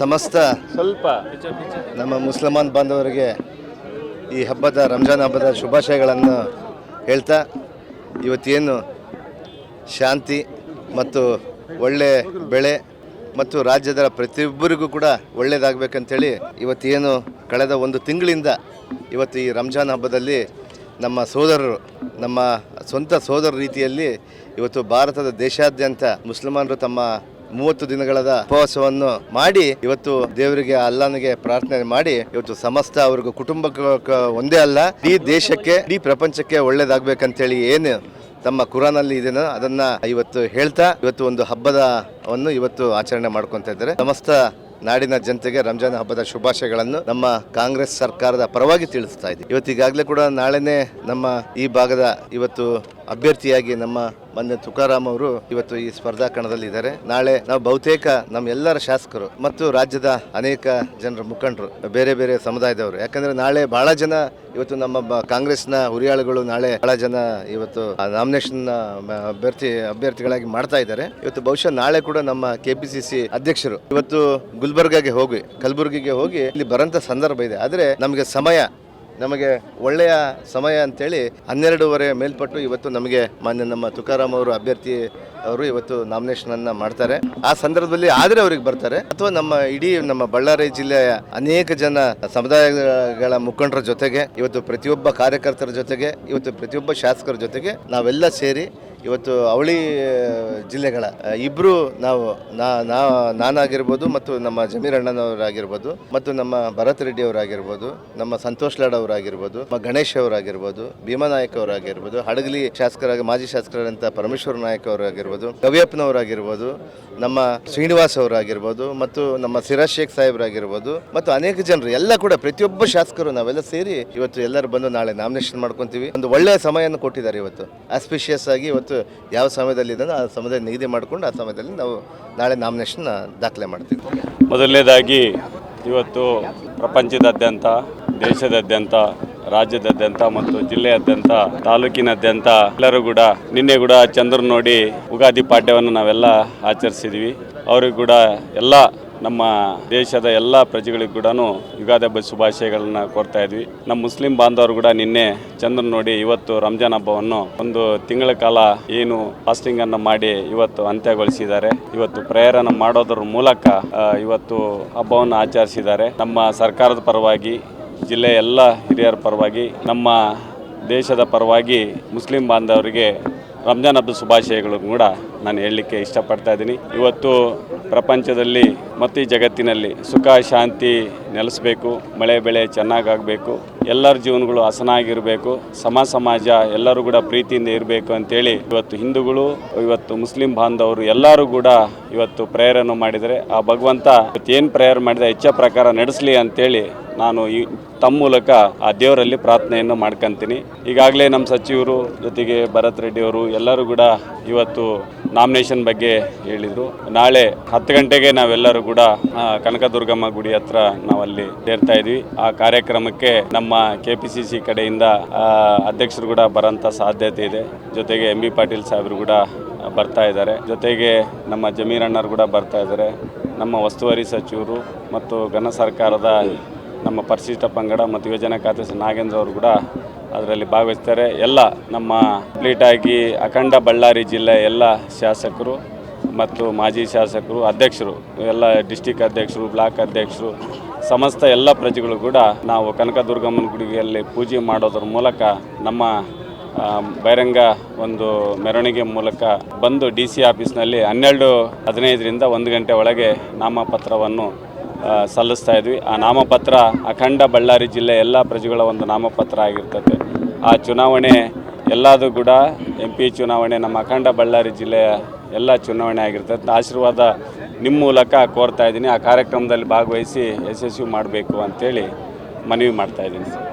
ಸಮಸ್ತ ಸ್ವಲ್ಪ. ನಮ್ಮ ಮುಸಲ್ಮಾನ್ ಬಾಂಧವರಿಗೆ ಈ ಹಬ್ಬದ ರಂಜಾನ್ ಹಬ್ಬದ ಶುಭಾಶಯಗಳನ್ನು ಹೇಳ್ತಾ ಇವತ್ತೇನು ಶಾಂತಿ ಮತ್ತು ಒಳ್ಳೆ ಬೆಳೆ ಮತ್ತು ರಾಜ್ಯದ ಪ್ರತಿಯೊಬ್ಬರಿಗೂ ಕೂಡ ಒಳ್ಳೆಯದಾಗಬೇಕಂತೇಳಿ ಇವತ್ತೇನು ಕಳೆದ ಒಂದು ತಿಂಗಳಿಂದ ಇವತ್ತು ಈ ರಂಜಾನ್ ಹಬ್ಬದಲ್ಲಿ ನಮ್ಮ ಸೋದರರು ನಮ್ಮ ಸ್ವಂತ ಸೋದರ ರೀತಿಯಲ್ಲಿ ಇವತ್ತು ಭಾರತದ ದೇಶಾದ್ಯಂತ ಮುಸಲ್ಮಾನರು ತಮ್ಮ ಮೂವತ್ತು ದಿನಗಳ ಉಪವಾಸವನ್ನು ಮಾಡಿ ಇವತ್ತು ದೇವರಿಗೆ, ಅಲ್ಲನಿಗೆ ಪ್ರಾರ್ಥನೆ ಮಾಡಿ ಇವತ್ತು ಸಮಸ್ತ ಅವ್ರಿಗೂ ಕುಟುಂಬಕ್ಕೆ ಒಂದೇ ಅಲ್ಲ ಈ ದೇಶಕ್ಕೆ, ಇಡೀ ಪ್ರಪಂಚಕ್ಕೆ ಒಳ್ಳೇದಾಗ್ಬೇಕಂತೇಳಿ ಏನು ತಮ್ಮ ಕುರಾನಲ್ಲಿ ಇದೆನೋ ಅದನ್ನ ಇವತ್ತು ಹೇಳ್ತಾ, ಇವತ್ತು ಒಂದು ಹಬ್ಬದವನ್ನು ಇವತ್ತು ಆಚರಣೆ ಮಾಡ್ಕೊಂತ ಇದ್ದಾರೆ. ಸಮಸ್ತ ನಾಡಿನ ಜನತೆಗೆ ರಂಜಾನ್ ಹಬ್ಬದ ಶುಭಾಶಯಗಳನ್ನು ನಮ್ಮ ಕಾಂಗ್ರೆಸ್ ಸರ್ಕಾರದ ಪರವಾಗಿ ತಿಳಿಸ್ತಾ ಇದ್ದೀವಿ. ಇವತ್ತು ಈಗಾಗಲೇ ಕೂಡ ನಾಳೆನೇ ನಮ್ಮ ಈ ಭಾಗದ ಇವತ್ತು ಅಭ್ಯರ್ಥಿಯಾಗಿ ನಮ್ಮ ಮೊನ್ನೆ ತುಕಾರಾಮ್ ಅವರು ಇವತ್ತು ಈ ಸ್ಪರ್ಧಾ ಕಣದಲ್ಲಿ ಇದ್ದಾರೆ ನಾಳೆ ನಾವು ಬಹುತೇಕ ನಮ್ಮ ಎಲ್ಲರ ಶಾಸಕರು ಮತ್ತು ರಾಜ್ಯದ ಅನೇಕ ಜನರ ಮುಖಂಡರು, ಬೇರೆ ಬೇರೆ ಸಮುದಾಯದವರು. ಯಾಕಂದ್ರೆ ನಾಳೆ ಬಹಳ ಜನ ಇವತ್ತು ನಮ್ಮ ಕಾಂಗ್ರೆಸ್ನ ಹುರಿಯಾಳುಗಳು ನಾಳೆ ಬಹಳ ಜನ ಇವತ್ತು ನಾಮಿನೇಷನ್ ಅಭ್ಯರ್ಥಿ, ಅಭ್ಯರ್ಥಿಗಳಾಗಿ ಮಾಡ್ತಾ ಇದ್ದಾರೆ. ಇವತ್ತು ಬಹುಶಃ ನಾಳೆ ಕೂಡ ನಮ್ಮ ಕೆಪಿಸಿಸಿ ಅಧ್ಯಕ್ಷರು ಇವತ್ತು ಗುಲ್ಬರ್ಗಾಗೆ ಹೋಗಿ, ಕಲಬುರಗಿಗೆ ಹೋಗಿ ಇಲ್ಲಿ ಬರಂತ ಸಂದರ್ಭ ಇದೆ. ಆದ್ರೆ ನಮಗೆ ಸಮಯ ನಮಗೆ ಒಳ್ಳೆಯ ಸಮಯ ಅಂತೇಳಿ ಹನ್ನೆರಡೂವರೆ ಮೇಲ್ಪಟ್ಟು ಇವತ್ತು ನಮಗೆ ಮಾನ್ಯ ನಮ್ಮ ತುಕಾರಾಮ್ ಅವರು, ಅಭ್ಯರ್ಥಿ ಅವರು ಇವತ್ತು ನಾಮಿನೇಷನ್ ಅನ್ನ ಮಾಡ್ತಾರೆ. ಆ ಸಂದರ್ಭದಲ್ಲಿ ಆದ್ರೆ ಅವ್ರಿಗೆ ಬರ್ತಾರೆ. ಅಥವಾ ನಮ್ಮ ಇಡೀ ನಮ್ಮ ಬಳ್ಳಾರಿ ಜಿಲ್ಲೆಯ ಅನೇಕ ಜನ ಸಮುದಾಯಗಳ ಮುಖಂಡರ ಜೊತೆಗೆ, ಇವತ್ತು ಪ್ರತಿಯೊಬ್ಬ ಕಾರ್ಯಕರ್ತರ ಜೊತೆಗೆ, ಇವತ್ತು ಪ್ರತಿಯೊಬ್ಬ ಶಾಸಕರ ಜೊತೆಗೆ ನಾವೆಲ್ಲ ಸೇರಿ ಇವತ್ತು ಅವಳಿ ಜಿಲ್ಲೆಗಳ ಇಬ್ಬರು ನಾವು ನಾನಾಗಿರ್ಬೋದು ಮತ್ತು ನಮ್ಮ ಜಮೀರ್ ಅಣ್ಣನವರಾಗಿರ್ಬೋದು ಮತ್ತು ನಮ್ಮ ಭರತ್ ರೆಡ್ಡಿ ಅವರಾಗಿರ್ಬೋದು ನಮ್ಮ ಸಂತೋಷ್ ಲಾಡ್ ಅವರಾಗಿರ್ಬೋದು, ನಮ್ಮ ಗಣೇಶ್ ಅವರಾಗಿರ್ಬೋದು, ಭೀಮಾ ನಾಯಕ್ ಅವರಾಗಿರ್ಬೋದು, ಹಡಗಲಿ ಶಾಸಕರಾಗಿ, ಮಾಜಿ ಶಾಸಕರಾದಂಥ ಪರಮೇಶ್ವರ ನಾಯಕ್ ಅವರಾಗಿರ್ಬೋದು, ಗವಿಯಪ್ಪನವರಾಗಿರ್ಬೋದು, ನಮ್ಮ ಶ್ರೀನಿವಾಸ್ ಅವರಾಗಿರ್ಬೋದು ಮತ್ತು ನಮ್ಮ ಸಿರಾಜ್ ಶೇಖ್ ಸಾಹೇಬ್ರಾಗಿರ್ಬೋದು ಮತ್ತು ಅನೇಕ ಜನರು, ಎಲ್ಲ ಕೂಡ ಪ್ರತಿಯೊಬ್ಬ ಶಾಸಕರು ನಾವೆಲ್ಲ ಸೇರಿ ಇವತ್ತು ಎಲ್ಲರೂ ಬಂದು ನಾಳೆ ನಾಮಿನೇಷನ್ ಮಾಡ್ಕೊಂತೀವಿ. ಒಂದು ಒಳ್ಳೆಯ ಸಮಯವನ್ನು ಕೊಟ್ಟಿದ್ದಾರೆ ಇವತ್ತು. ಆಸ್ಪಿಷಿಯಸ್ ಆಗಿ ಇವತ್ತು ಯಾವ ಸಮಯದಲ್ಲಿ ಇದನ್ನು ಆ ಸಮಯದಲ್ಲಿ ನಿಗದಿ ಮಾಡಿಕೊಂಡು ಆ ಸಮಯದಲ್ಲಿ ನಾವು ನಾಳೆ ನಾಮಿನೇಷನ್ ದಾಖಲೆ ಮಾಡ್ತೀವಿ. ಮೊದಲನೇದಾಗಿ ಇವತ್ತು ಪ್ರಪಂಚದಾದ್ಯಂತ, ದೇಶದಾದ್ಯಂತ, ರಾಜ್ಯದಾದ್ಯಂತ ಮತ್ತು ಜಿಲ್ಲೆಯಾದ್ಯಂತ, ತಾಲೂಕಿನಾದ್ಯಂತ ಎಲ್ಲರೂ ಕೂಡ ನಿನ್ನೆ ಕೂಡ ಚಂದ್ರ ನೋಡಿ ಉಗಾದಿ ಪಾಠ್ಯವನ್ನು ನಾವೆಲ್ಲ ಆಚರಿಸಿದ್ವಿ. ಅವರಿಗೂ ಕೂಡ ಎಲ್ಲ ನಮ್ಮ ದೇಶದ ಎಲ್ಲ ಪ್ರಜೆಗಳಿಗೂ ಕೂಡ ಯುಗಾದಿ ಹಬ್ಬದ ಶುಭಾಶಯಗಳನ್ನ ಕೋರ್ತಾ ಇದ್ವಿ. ನಮ್ಮ ಮುಸ್ಲಿಂ ಬಾಂಧವರು ಕೂಡ ನಿನ್ನೆ ಚಂದ್ರ ನೋಡಿ ಇವತ್ತು ರಂಜಾನ್ ಹಬ್ಬವನ್ನು ಒಂದು ತಿಂಗಳ ಕಾಲ ಏನು ಫಾಸ್ಟಿಂಗ್ ಅನ್ನು ಮಾಡಿ ಇವತ್ತು ಅಂತ್ಯಗೊಳಿಸಿದ್ದಾರೆ. ಇವತ್ತು ಪ್ರೇಯರನ್ನು ಮಾಡೋದ್ರ ಮೂಲಕ ಇವತ್ತು ಹಬ್ಬವನ್ನು ಆಚರಿಸಿದ್ದಾರೆ. ನಮ್ಮ ಸರ್ಕಾರದ ಪರವಾಗಿ, ಜಿಲ್ಲೆಯ ಎಲ್ಲ ಹಿರಿಯರ ಪರವಾಗಿ, ನಮ್ಮ ದೇಶದ ಪರವಾಗಿ ಮುಸ್ಲಿಂ ಬಾಂಧವರಿಗೆ ರಂಜಾನ್ ಹಬ್ಬದ ಶುಭಾಶಯಗಳು ಕೂಡ ನಾನು ಹೇಳಲಿಕ್ಕೆ ಇಷ್ಟಪಡ್ತಾ ಇದ್ದೀನಿ. ಇವತ್ತು ಪ್ರಪಂಚದಲ್ಲಿ ಮತ್ತು ಈ ಜಗತ್ತಿನಲ್ಲಿ ಸುಖ, ಶಾಂತಿ ನೆಲೆಸಬೇಕು, ಮಳೆ, ಬೆಳೆ ಚೆನ್ನಾಗಾಗಬೇಕು, ಎಲ್ಲರ ಜೀವನಗಳು ಹಸನಾಗಿರಬೇಕು ಸಮ ಸಮಾಜ ಎಲ್ಲರೂ ಕೂಡ ಪ್ರೀತಿಯಿಂದ ಇರಬೇಕು ಅಂತೇಳಿ ಇವತ್ತು ಹಿಂದೂಗಳು, ಇವತ್ತು ಮುಸ್ಲಿಂ ಬಾಂಧವರು ಎಲ್ಲರೂ ಕೂಡ ಇವತ್ತು ಪ್ರೇಯರನ್ನು ಮಾಡಿದರೆ ಆ ಭಗವಂತ ಇವತ್ತು ಏನು ಪ್ರೇಯರ್ ಮಾಡಿದ ಹೆಚ್ಚ ಪ್ರಕಾರ ನಡೆಸಲಿ ಅಂತೇಳಿ ನಾನು ಈ ತಮ್ಮ ಮೂಲಕ ಆ ದೇವರಲ್ಲಿ ಪ್ರಾರ್ಥನೆಯನ್ನು ಮಾಡ್ಕೊತೀನಿ. ಈಗಾಗಲೇ ನಮ್ಮ ಸಚಿವರು ಜೊತೆಗೆ ಭರತ್ ರೆಡ್ಡಿ ಅವರು ಎಲ್ಲರೂ ಕೂಡ ಇವತ್ತು ನಾಮಿನೇಷನ್ ಬಗ್ಗೆ ಹೇಳಿದರು. ನಾಳೆ ಹತ್ತು ಗಂಟೆಗೆ ನಾವೆಲ್ಲರೂ ಕೂಡ ಕನಕದುರ್ಗಮ್ಮ ಗುಡಿ ಹತ್ರ ನಾವಲ್ಲಿ ಸೇರ್ತಾ ಇದ್ವಿ. ಆ ಕಾರ್ಯಕ್ರಮಕ್ಕೆ ನಮ್ಮ ಕೆ ಪಿ ಸಿ ಸಿ ಕಡೆಯಿಂದ ಅಧ್ಯಕ್ಷರು ಕೂಡ ಬರೋಂಥ ಸಾಧ್ಯತೆ ಇದೆ. ಜೊತೆಗೆ ಎಂ ಬಿ ಪಾಟೀಲ್ ಸಾಹೇಬರು ಕೂಡ ಬರ್ತಾ ಇದ್ದಾರೆ. ಜೊತೆಗೆ ನಮ್ಮ ಜಮೀರಣ್ಣರು ಕೂಡ ಬರ್ತಾ ಇದ್ದಾರೆ. ನಮ್ಮ ಉಸ್ತುವಾರಿ ಸಚಿವರು ಮತ್ತು ಘನ ಸರ್ಕಾರದ ನಮ್ಮ ಪರಿಶಿಷ್ಟ ಪಂಗಡ ಮತ್ತು ಯೋಜನಾ ಖಾತೆ ನಾಗೇಂದ್ರ ಅವರು ಕೂಡ ಅದರಲ್ಲಿ ಭಾಗವಹಿಸ್ತಾರೆ. ಎಲ್ಲ ನಮ್ಮ ಕಂಪ್ಲೀಟ್ ಆಗಿ ಅಖಂಡ ಬಳ್ಳಾರಿ ಜಿಲ್ಲೆ ಎಲ್ಲ ಶಾಸಕರು ಮತ್ತು ಮಾಜಿ ಶಾಸಕರು, ಅಧ್ಯಕ್ಷರು, ಎಲ್ಲ ಡಿಸ್ಟಿಕ್ ಅಧ್ಯಕ್ಷರು, ಬ್ಲಾಕ್ ಅಧ್ಯಕ್ಷರು, ಸಮಸ್ತ ಎಲ್ಲ ಪ್ರಜೆಗಳು ಕೂಡ ನಾವು ಕನಕದುರ್ಗಮ್ಮನ ಗುಡಿಯಲ್ಲಿ ಪೂಜೆ ಮಾಡೋದ್ರ ಮೂಲಕ ನಮ್ಮ ಬಹಿರಂಗ ಒಂದು ಮೆರವಣಿಗೆ ಮೂಲಕ ಬಂದು ಡಿ ಸಿ ಆಫೀಸ್ನಲ್ಲಿ ಹನ್ನೆರಡು ಹದಿನೈದರಿಂದ ಒಂದು ಗಂಟೆ ಒಳಗೆ ನಾಮಪತ್ರವನ್ನು ಸಲ್ಲಿಸ್ತಾ ಇದ್ವಿ. ಆ ನಾಮಪತ್ರ ಅಖಂಡ ಬಳ್ಳಾರಿ ಜಿಲ್ಲೆ ಎಲ್ಲ ಪ್ರಜೆಗಳ ಒಂದು ನಾಮಪತ್ರ ಆಗಿರ್ತದೆ ಆ ಚುನಾವಣೆ ಎಲ್ಲದು ಕೂಡ ಎಂ ಪಿ ಚುನಾವಣೆ, ನಮ್ಮ ಅಖಂಡ ಬಳ್ಳಾರಿ ಜಿಲ್ಲೆಯ ಎಲ್ಲ ಚುನಾವಣೆ ಆಗಿರ್ತದೆ ಆಶೀರ್ವಾದ ನಿಮ್ಮ ಮೂಲಕ ಕೋರ್ತಾ ಇದ್ದೀನಿ. ಆ ಕಾರ್ಯಕ್ರಮದಲ್ಲಿ ಭಾಗವಹಿಸಿ ಯಶಸ್ವಿ ಮಾಡಬೇಕು ಅಂತೇಳಿ ಮನವಿ ಮಾಡ್ತಾ ಇದ್ದೀನಿ ಸರ್.